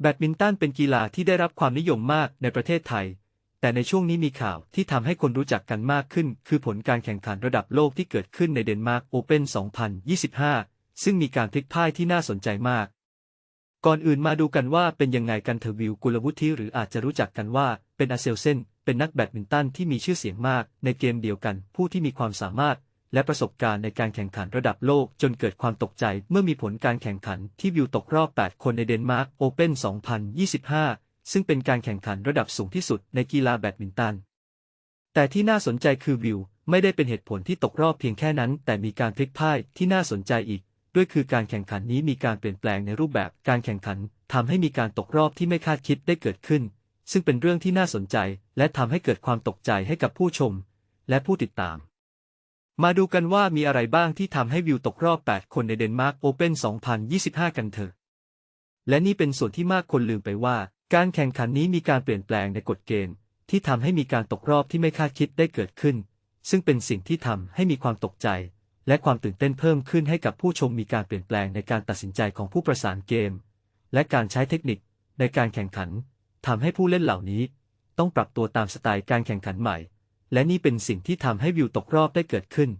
แบดมินตันเป็นกีฬาที่ได้รับความนิยมมากในประเทศไทย แต่ในช่วงนี้มีข่าวที่ทำให้คนรู้จักกันมากขึ้น คือผลการแข่งขันระดับโลกที่เกิดขึ้นในเดนมาร์กโอเพ่น2025 ซึ่งมีการพลิกพ่ายที่น่าสนใจมาก ก่อนอื่นมาดูกันว่าเป็นยังไงกันเทอวิวกุลวุฒิหรืออาจจะรู้จักกันว่าเป็นอาเซลเซนเป็นนักแบดมินตันที่มีชื่อเสียงมากในเกมเดียวกัน ผู้ที่มีความสามารถ และประสบการณ์ในการแข่งขันระดับโลกจนเกิดความตกใจเมื่อมีผลการแข่งขันที่วิวตกรอบ 8 คนในเดนมาร์กโอเพ่น 2025 ซึ่งเป็นการแข่งขันระดับสูงที่สุดในกีฬาแบดมินตัน แต่ที่น่าสนใจคือวิวไม่ได้เป็นเหตุผลที่ตกรอบเพียงแค่นั้น แต่มีการพลิกพ่ายที่น่าสนใจอีก ด้วยคือการแข่งขันนี้มีการเปลี่ยนแปลงในรูปแบบการแข่งขันทำให้มีการตกรอบที่ไม่คาดคิดได้เกิดขึ้น ซึ่งเป็นเรื่องที่น่าสนใจ และทำให้เกิดความตกใจให้กับผู้ชม และผู้ติดตาม มาดูกันว่ามีอะไรบ้างที่ทำให้วิวตกรอบ 8 คนในเดนมาร์กโอเพ่น2025 กันเถอะ และนี่เป็นส่วนที่มากคนลืมไปว่า การแข่งขันนี้มีการเปลี่ยนแปลงในกฎเกณฑ์ ที่ทำให้มีการตกรอบที่ไม่คาดคิดได้เกิดขึ้น ซึ่งเป็นสิ่งที่ทำให้มีความตกใจ และความตื่นเต้นเพิ่มขึ้นให้กับผู้ชมมีการเปลี่ยนแปลงในการตัดสินใจของผู้ประสานเกม และการใช้เทคนิคในการแข่งขันทำให้ผู้เล่นเหล่านี้ ต้องปรับตัวตามสไตล์การแข่งขันใหม่ และนี่เป็นสิ่งที่ทำให้วิวตกรอบได้เกิดขึ้น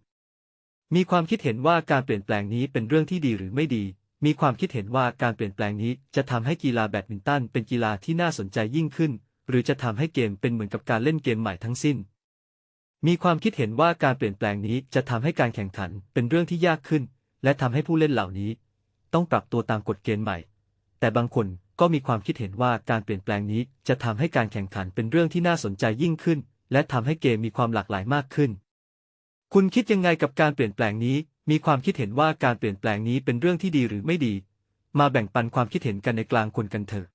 มีความคิดเห็นว่าการเปลี่ยนแปลงนี้เป็นเรื่องที่ดีหรือไม่ดี มีความคิดเห็นว่าการเปลี่ยนแปลงนี้จะทำให้กีฬาแบดมินตันเป็นกีฬาที่น่าสนใจยิ่งขึ้น หรือจะทำให้เกมเป็นเหมือนกับการเล่นเกมใหม่ทั้งสิ้น มีความคิดเห็นว่าการเปลี่ยนแปลงนี้จะทำให้การแข่งขันเป็นเรื่องที่ยากขึ้น และทำให้ผู้เล่นเหล่านี้ ต้องปรับตัวตามกฎเกณฑ์ใหม่ แต่บางคนก็มีความคิดเห็นว่าการเปลี่ยนแปลงนี้จะทำให้การแข่งขันเป็นเรื่องที่น่าสนใจยิ่งขึ้น และทำให้เกมมีความหลากหลายมากขึ้น คุณคิดยังไงกับการเปลี่ยนแปลงนี้ มีความคิดเห็นว่าการเปลี่ยนแปลงนี้เป็นเรื่องที่ดีหรือไม่ดี มาแบ่งปันความคิดเห็นกันในกลางคนกันเถอะ